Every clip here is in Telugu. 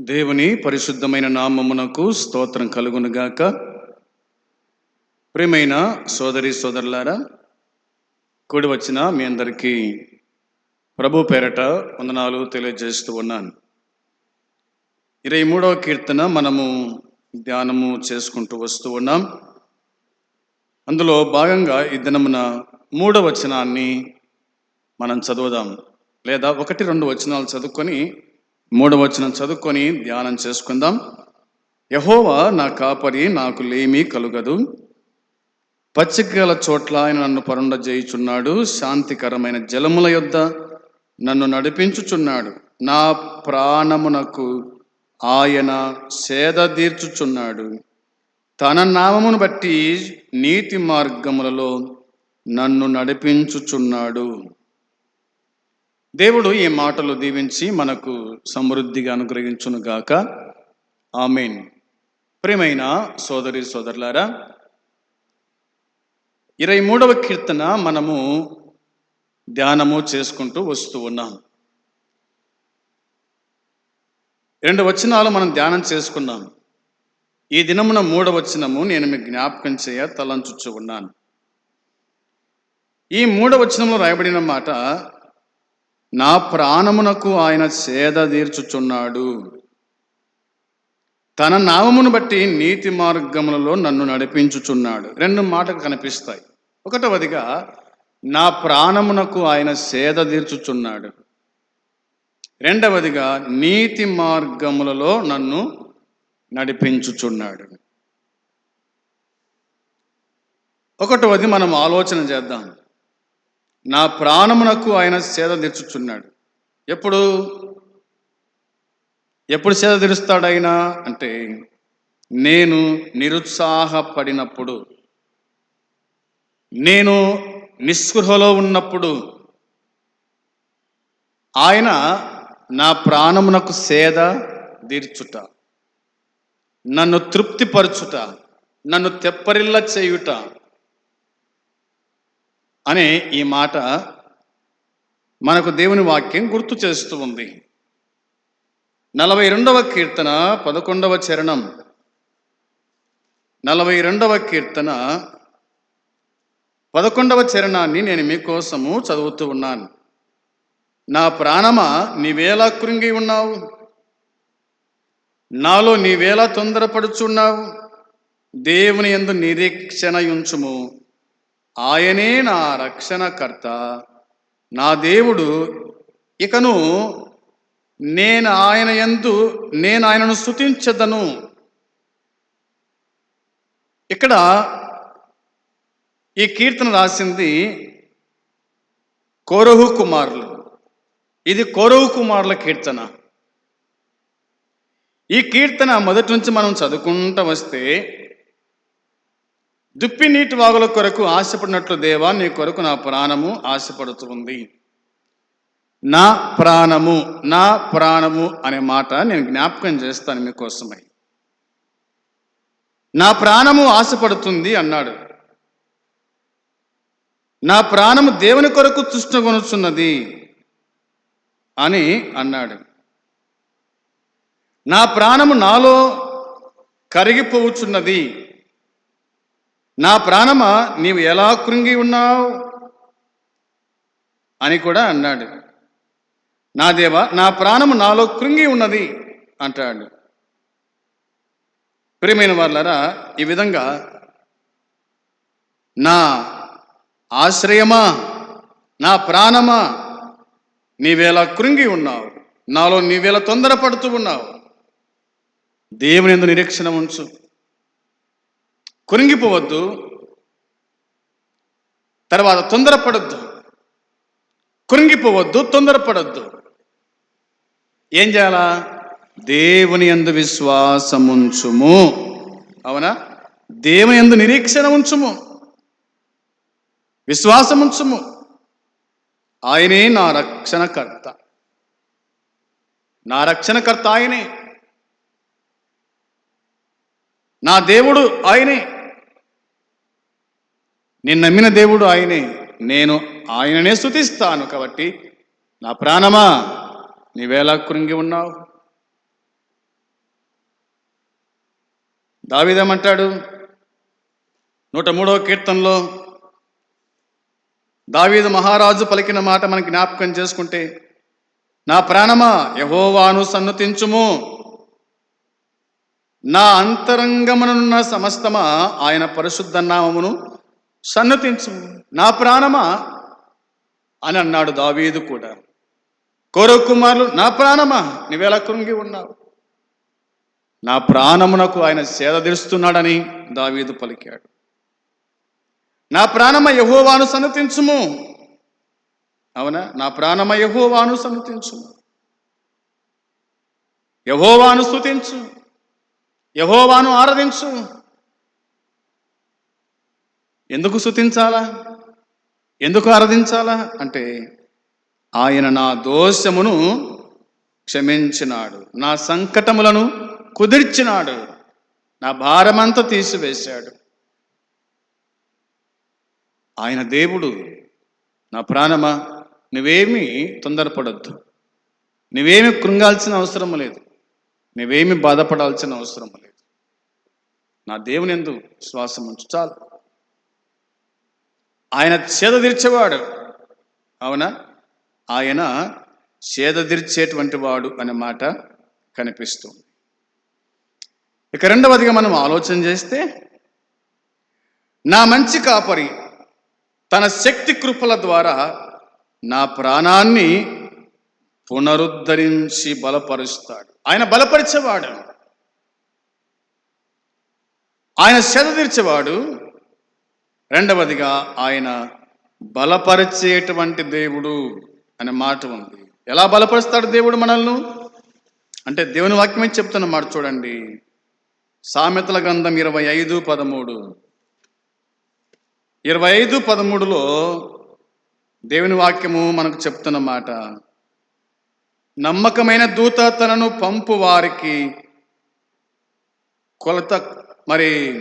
దేవుని పరిశుద్ధమైన నామమునకు స్తోత్రం కలుగునుగాక. ప్రియమైన సోదరి సోదరులారా కూడి వచ్చిన మీ అందరికీ ప్రభు పేరట వందనాలు తెలియజేస్తూ ఉన్నాను. ఇరవై మూడవ కీర్తన మనము ధ్యానము చేసుకుంటూ వస్తూ ఉన్నాం. అందులో భాగంగా ఈ దినమున మూడవ వచనాన్ని మనం చదువుదాం. లేదా ఒకటి రెండు వచనాలు చదువుకొని మూడవ వచనం చదువుకొని ధ్యానం చేసుకుందాం. యహోవా నా కాపరి నాకు లేమీ కలుగదు. పచ్చికల చోట్ల ఆయన నన్ను పరుండ చేయుచున్నాడు శాంతికరమైన జలముల యొద్ద నన్ను నడిపించుచున్నాడు. నా ప్రాణమునకు ఆయన సేద తీర్చుచున్నాడు. తన నామమును బట్టి నీతి మార్గములలో నన్ను నడిపించుచున్నాడు. దేవుడు ఈ మాటలు దీవించి మనకు సమృద్ధిగా అనుగ్రహించునుగాక ఆమెన్. ప్రియమైన సోదరి సోదరులారా ఇరవై మూడవ కీర్తన మనము ధ్యానము చేసుకుంటూ వస్తూ ఉన్నాం. రెండు వచనాలు మనం ధ్యానం చేసుకున్నాం. ఈ దినమున మూడవ వచనము నేను మీకు జ్ఞాపకం చేయ తలంచుచు ఉన్నాను. ఈ మూడవ వచనంలో రాయబడిన మాట నా ప్రాణమునకు ఆయన సేద తీర్చుచున్నాడు. తన నామమును బట్టి నీతి మార్గములలో నన్ను నడిపించుచున్నాడు. రెండు మాటలు కనిపిస్తాయి. ఒకటవదిగా నా ప్రాణమునకు ఆయన సేద తీర్చుచున్నాడు. రెండవదిగా నీతి మార్గములలో నన్ను నడిపించుచున్నాడు. ఒకటవది మనం ఆలోచన చేద్దాం. నా ప్రాణమునకు ఆయన సేద తీర్చుచున్నాడు. ఎప్పుడు? ఎప్పుడు సేద తీరుస్తాడు ఆయన అంటే నేను నిరుత్సాహపడినప్పుడు. నేను నిస్పృహలో ఉన్నప్పుడు. ఆయన నా ప్రాణమునకు సేద తీర్చుట. నన్ను తృప్తిపరచుట. నన్ను తెప్పరిల్ల చేయుట. అనే ఈ మాట మనకు దేవుని వాక్యం గుర్తు చేస్తూ ఉంది. నలభై రెండవ కీర్తన పదకొండవ చరణం. నలభై రెండవ కీర్తన పదకొండవ చరణాన్ని నేను మీకోసము చదువుతూ ఉన్నాను. నా ప్రాణమా నీవేలా కృంగి ఉన్నావు? నాలో నీవేలా తొందరపడుచున్నావు? దేవుని ఎందు నిరీక్షణ ఉంచుము ఆయనే నా రక్షణకర్త నా దేవుడు. ఇకను నేను ఆయన ఎందు నేను ఆయనను స్థుతించదను ఇక్కడ ఈ కీర్తన రాసింది కోరహు కుమారులు. ఇది కోరహు కుమారుల కీర్తన. ఈ కీర్తన మొదటి నుంచి మనం చదువుకుంటూ వస్తే దుప్పి నీటి వాగుల కొరకు ఆశపడినట్లు దేవా నీ కొరకు నా ప్రాణము ఆశపడుతుంది. నా ప్రాణము నా ప్రాణము అనే మాట నేను జ్ఞాపకం చేస్తాను మీకోసమై. నా ప్రాణము ఆశపడుతుంది అన్నాడు. నా ప్రాణము దేవుని కొరకు తృష్ణగొనుచున్నది అని అన్నాడు. నా ప్రాణము నాలో కరిగిపోవుచున్నది నా ప్రాణమా? నీవు ఎలా కృంగి ఉన్నావు? అని కూడా అన్నాడు. నా దేవ నా ప్రాణము నాలో కృంగి ఉన్నది అంటాడు. ప్రియమైన వాళ్ళరా ఈ విధంగా నా ఆశ్రయమా? నా ప్రాణమా? నీవేలా కృంగి ఉన్నావు నాలో నీవేలా తొందరపడుతూ ఉన్నావు. దేవుని ఎందు నిరీక్షణ ఉంచు. కురింగిపోవద్దు. తర్వాత తొందరపడద్దు. కురింగిపోవద్దు తొందరపడద్దు. ఏం చేయాలా? దేవుని ఎందు విశ్వాసముంచుము. అవునా? దేవుని ఎందు నిరీక్షణ ఉంచుము. విశ్వాసముంచుము. ఆయనే నా రక్షణకర్త. నా రక్షణకర్త ఆయనే. నా దేవుడు ఆయనే. నేను నమ్మిన దేవుడు ఆయనే. నేను ఆయననే స్థుతిస్తాను కాబట్టి నా ప్రాణమా నీవేలా కృంగి ఉన్నావు? దావీదేమంటాడు నూట మూడవ కీర్తనలో దావీదు మహారాజు పలికిన మాట మనకి జ్ఞాపకం చేసుకుంటే నా ప్రాణమా యహోవాను సన్నుతించుము. నా అంతరంగమునున్న సమస్తమా ఆయన పరిశుద్ధ నామమును సన్నతించు నా ప్రాణమా? అని అన్నాడు దావీదు కూడా. కౌరవ కుమారులు నా ప్రాణమా? నువ్వెలా కృంగి ఉన్నావు? నా ప్రాణమునకు ఆయన సేద తీరుస్తున్నాడని దావీదు పలికాడు. నా ప్రాణమ యహోవాను సన్నతించుము? అవునా? నా ప్రాణమ యహోవాను సన్నతించుము. యహోవాను స్తుతించు. యహోవాను ఆరాధించు. ఎందుకు శుతించాలా? ఎందుకు ఆరాధించాలా? అంటే ఆయన నా దోషమును క్షమించినాడు నా సంకటములను కుదిర్చినాడు నా భారమంతా తీసివేశాడు. ఆయన దేవుడు నా ప్రాణమా? నువ్వేమీ తొందరపడొద్దు. నువ్వేమి కృంగాల్సిన అవసరం లేదు. నువ్వేమి బాధపడాల్సిన అవసరం లేదు. నా దేవుని ఎందు శ్వాసం ఉంచు చాలు. ఆయన చేద తీర్చేవాడు అవునా? ఆయన చేద తీర్చేటువంటి వాడు అనే మాట కనిపిస్తుంది ఇక రెండవదిగా మనం ఆలోచన చేస్తే నా మంచి కాపరి తన శక్తి కృపల ద్వారా నా ప్రాణాన్ని పునరుద్ధరించి బలపరుస్తాడు. ఆయన బలపరిచేవాడు. ఆయన సెద తీర్చేవాడు రెండవదిగా ఆయన బలపరిచేటువంటి దేవుడు అనే మాట ఉంది. ఎలా బలపరుస్తాడు దేవుడు మనల్ని? అంటే దేవుని వాక్యమే చెప్తున్న మాట చూడండి. సామెతల గ్రంథం ఇరవై ఐదు పదమూడు. ఇరవై ఐదు పదమూడులో దేవుని వాక్యము మనకు చెప్తున్న మాట. నమ్మకమైన దూత తనను పంపు వారికి కొలత మరి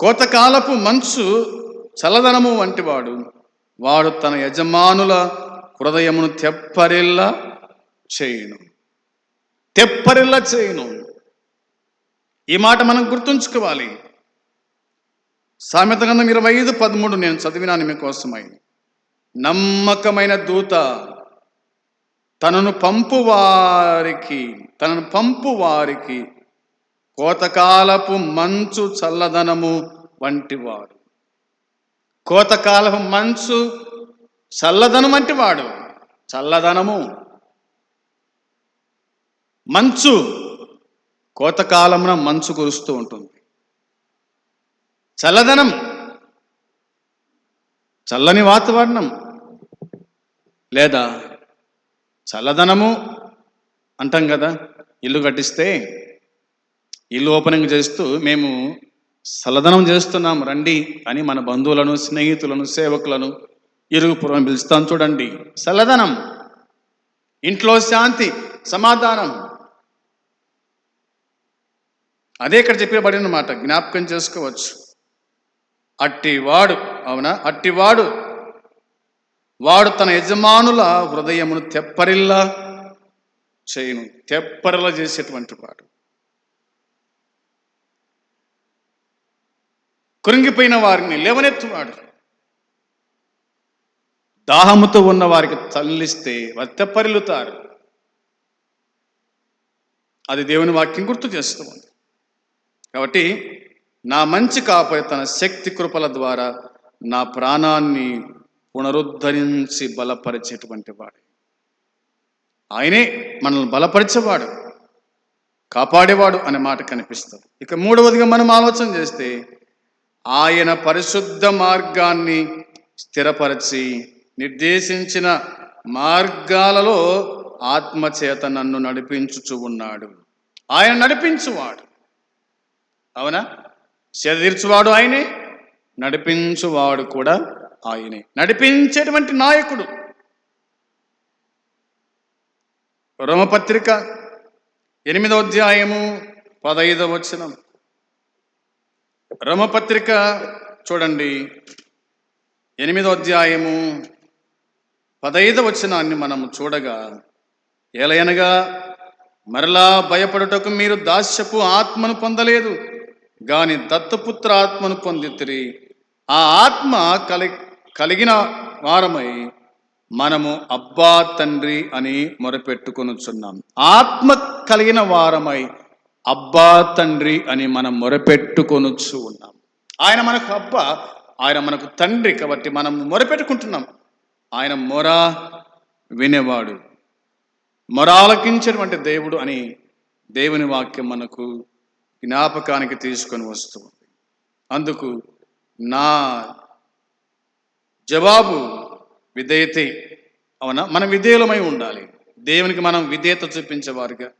కోతకాలపు మంచు చల్లదనము వంటివాడు. వాడు తన యజమానుల హృదయమును తెప్పరిల్ల చేయను. తెప్పరిల్ల చేయను. ఈ మాట మనం గుర్తుంచుకోవాలి. సామెత గంధం ఇరవై ఐదు పదమూడు నేను చదివినాను మీకోసమై నమ్మకమైన దూత తనను పంపు వారికి తనను పంపు వారికి కోతకాలపు మంచు చల్లదనము వంటివాడు. కోతకాలపు మంచు చల్లదనం వంటివాడు. చల్లదనము మంచు కోతకాలమున మంచు కురుస్తూ ఉంటుంది. చల్లదనం చల్లని వాతావరణం లేదా చల్లదనము అంటాం కదా ఇల్లు కట్టిస్తే ఇల్లు ఓపెనింగ్ చేస్తూ మేము చల్లదనం చేస్తున్నాం రండి అని మన బంధువులను స్నేహితులను సేవకులను ఇరుగు పురం పిలుస్తాం చూడండి. చల్లదనం ఇంట్లో శాంతి సమాధానం. అదే ఇక్కడ చెప్పబడిన మాట జ్ఞాపకం చేసుకోవచ్చు. అట్టివాడు అవునా? అట్టివాడు. వాడు తన యజమానుల హృదయమును తెప్పరిల్లా చేయను. తెప్పరిలా చేసేటువంటి వాడు. కృంగిపోయిన వారిని లేవనెత్తువాడు. దాహముతో ఉన్న వారికి తల్లిస్తే వారు తెప్పరిల్లుతారు అది దేవుని వాక్యం గుర్తు చేస్తుంది. కాబట్టి నా మంచి కాపరి తన శక్తి కృపల ద్వారా నా ప్రాణాన్ని పునరుద్ధరించి బలపరిచేటువంటి వాడు. ఆయనే మనల్ని బలపరిచేవాడు కాపాడేవాడు అనే మాట కనిపిస్తుంది. ఇక మూడవదిగా మనం ఆలోచన చేస్తే ఆయన పరిశుద్ధ మార్గాన్ని స్థిరపరిచి నిర్దేశించిన మార్గాలలో ఆత్మచేత నన్ను నడిపించుచు ఉన్నాడు. ఆయన నడిపించువాడు. అవునా? చెదిర్చువాడు ఆయనే నడిపించువాడు కూడా ఆయనే. నడిపించేటువంటి నాయకుడు. రోమపత్రిక ఎనిమిదో అధ్యాయము పదైదవ వచనం. రమపత్రిక చూడండి. ఎనిమిదో అధ్యాయము పదైదు వచనాన్ని మనము చూడగా ఏలయనగా మరలా భయపడుటకు మీరు దాస్యపు ఆత్మను పొందలేదు గాని దత్తపుత్ర ఆత్మను పొందితిరి. ఆ ఆత్మ కలి కలిగిన వారమై మనము అబ్బా తండ్రి అని మొరపెట్టుకొనుచున్నాం. ఆత్మ కలిగిన వారమై అబ్బా తండ్రి అని మనం మొరపెట్టుకొనొచ్చు ఉన్నాం. ఆయన మనకు అబ్బా ఆయన మనకు తండ్రి కాబట్టి మనం మొరపెట్టుకుంటున్నాం. ఆయన మొర వినేవాడు మొరాలకించినటువంటి దేవుడు అని దేవుని వాక్యం మనకు జ్ఞాపకానికి తీసుకొని వస్తుంది అందుకు నా జవాబు విధేయతే. అవునా? మనం విధేయులమై ఉండాలి. దేవునికి మనం విధేయత చూపించే వారిగా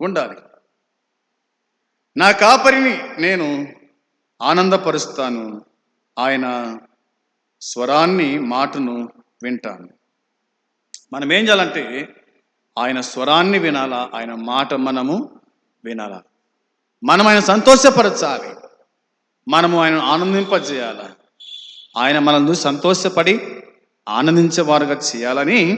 ఉండాలి. నా కాపరిని నేను ఆనందపరుస్తాను. ఆయన స్వరాన్ని మాటను వింటాను. మనం ఏం చేయాలంటే ఆయన స్వరాన్ని వినాలా ఆయన మాట మనము వినాలా. మనం ఆయన సంతోషపరచాలి. మనము ఆయన ఆనందింపజేయాలి. ఆయన మనల్ని సంతోషపడి ఆనందించేవారుగా చేయాలని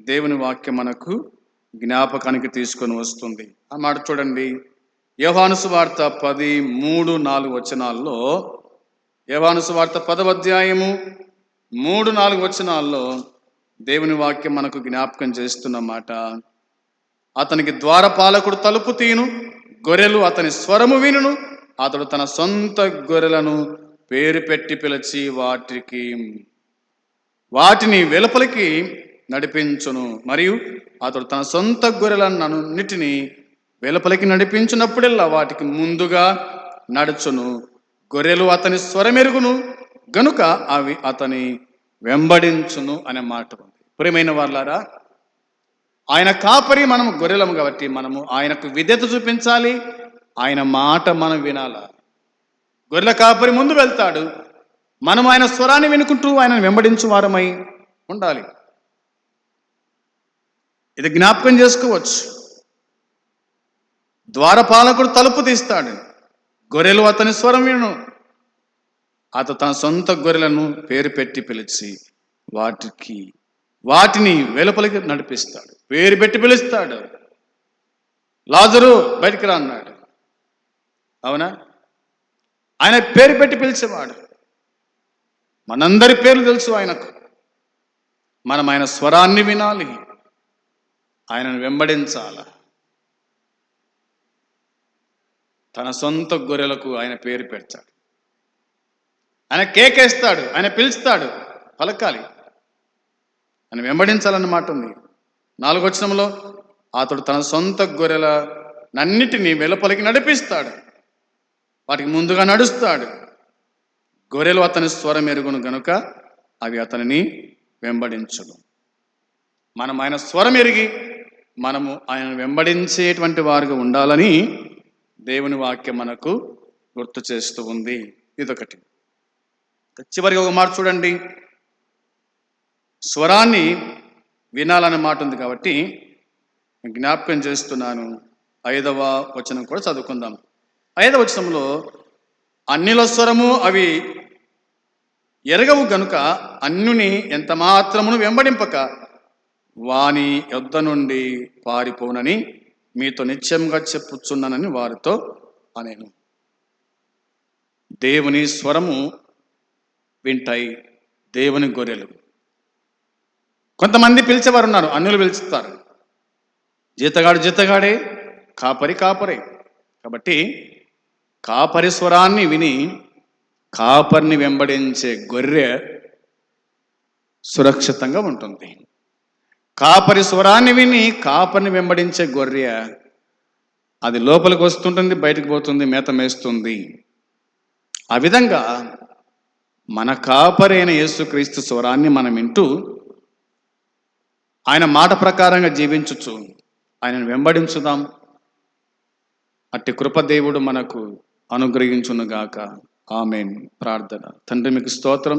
దేవుని వాక్యం మనకు జ్ఞాపకానికి తీసుకొని వస్తుంది. ఆ మాట చూడండి. యోహానుసు వార్త పది మూడు నాలుగు వచనాల్లో యోహానుసు వార్త పదవ అధ్యాయము మూడు నాలుగు వచనాల్లో దేవుని వాక్యం మనకు జ్ఞాపకం చేస్తున్నమాట అతనికి ద్వారపాలకుడు తలుపు తీను గొర్రెలు అతని స్వరము వినును అతడు తన సొంత గొర్రెలను పేరు పెట్టి పిలిచి వాటికి వాటిని వెలుపలికి నడిపించును. మరియు అతడు తన సొంత గొర్రెలన్నిటిని వెలుపలికి నడిపించినప్పుడల్లా వాటికి ముందుగా నడుచును. గొర్రెలు అతని స్వరమెరుగును గనుక అవి అతని వెంబడించును అనే మాట ఉంది. ప్రియమైన వాళ్ళారా ఆయన కాపరి మనము గొర్రెలము కాబట్టి మనము ఆయనకు విధేత చూపించాలి. ఆయన మాట మనం వినాలా. గొర్రెల కాపరి ముందు వెళ్తాడు. మనం ఆయన స్వరాన్ని వినుకుంటూ ఆయన వెంబడించు వారమై ఉండాలి. ఇది జ్ఞాపకం చేసుకోవచ్చు. ద్వారపాలకుడు తలుపు తీస్తాడు. గొర్రెలు అతని స్వరం విను. అతను తన సొంత గొర్రెలను పేరు పెట్టి పిలిచి వాటికి వాటిని వెలుపలికి నడిపిస్తాడు. పేరు పెట్టి పిలుస్తాడు. లాజరు బయటికి రా అన్నాడు. అవునా? ఆయన పేరు పెట్టి పిలిచేవాడు. మనందరి పేర్లు తెలుసు ఆయనకు. మనం ఆయన స్వరాన్ని వినాలి. ఆయనను వెంబడించాలా. తన సొంత గొర్రెలకు ఆయన పేరు పెడతాడు. ఆయన కేకేస్తాడు ఆయన పిలుస్తాడు పలకాలి. ఆయన వెంబడించాలన్నమాట ఉంది. నాలుగు అతడు తన సొంత గొర్రెల నన్నిటినీ వెలుపలికి నడిపిస్తాడు. వాటికి ముందుగా నడుస్తాడు. గొర్రెలు అతని స్వరం ఎరుగును గనుక అవి అతనిని వెంబడించడం మనం ఆయన స్వరం ఎరిగి మనము ఆయన వెంబడించేటువంటి వారుగా ఉండాలని దేవుని వాక్యం మనకు గుర్తు చేస్తూ ఉంది. ఇదొకటి. చివరికి ఒక మాట చూడండి. స్వరాన్ని వినాలనే మాట ఉంది కాబట్టి జ్ఞాపకం చేస్తున్నాను. ఐదవ వచనం కూడా చదువుకుందాం. ఐదవ వచనంలో అన్నిల స్వరము అవి ఎరగవు గనుక అన్యుని ఎంత మాత్రమును వెంబడింపక వాని యొద్ద నుండి పారిపోనని మీతో నిత్యంగా చెప్పుచున్నానని వారితో అనేను. దేవుని స్వరము వింటాయి దేవుని గొర్రెలు. కొంతమంది పిలిచేవారు ఉన్నారు అన్యులు పిలుస్తారు. జీతగాడు జీతగాడే కాపరి కాపరే. కాబట్టి కాపరి స్వరాన్ని విని కాపరిని వెంబడించే గొర్రె సురక్షితంగా ఉంటుంది. కాపరి స్వరాన్ని విని కాపరిని వెంబడించే గొర్రె అది లోపలికి వస్తుంటుంది బయటకు పోతుంది మేత మేస్తుంది. ఆ విధంగా మన కాపరైన యేసుక్రీస్తు స్వరాన్ని మనం వింటూ ఆయన మాట ప్రకారంగా జీవించుచు ఆయనను వెంబడించుదాం. అట్టి కృపదేవుడు మనకు అనుగ్రహించునుగాక. ఆమెన్. ప్రార్థన. తండ్రి మీకు స్తోత్రం.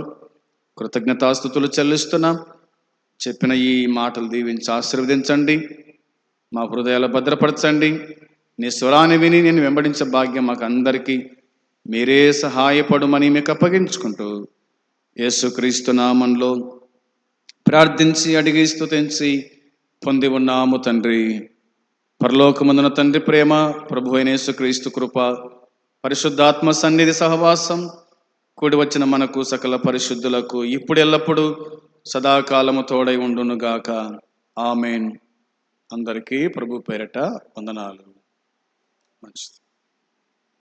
కృతజ్ఞతాస్థుతులు చెల్లిస్తున్నాం. చెప్పిన ఈ మాటలు దీవించి ఆశీర్వదించండి. మా హృదయాలు భద్రపరచండి. నీ స్వరాన్ని విని నేను వెంబడించే భాగ్యం మాకు అందరికీ మీరే సహాయపడమని మీకు అప్పగించుకుంటూ యేసుక్రీస్తు నామంలో ప్రార్థించి అడిగి స్థుతించి పొంది ఉన్నాము తండ్రి. పరలోకమందున తండ్రి ప్రేమ ప్రభు అయిన యేసుక్రీస్తు కృప పరిశుద్ధాత్మ సన్నిధి సహవాసం కూడి వచ్చిన మనకు సకల పరిశుద్ధులకు ఇప్పుడు ఎల్లప్పుడూ సదాకాలము తోడై ఉండునుగాక ఆమెన్. అందరికీ ప్రభు పేరట వందనాలు. మంచిది.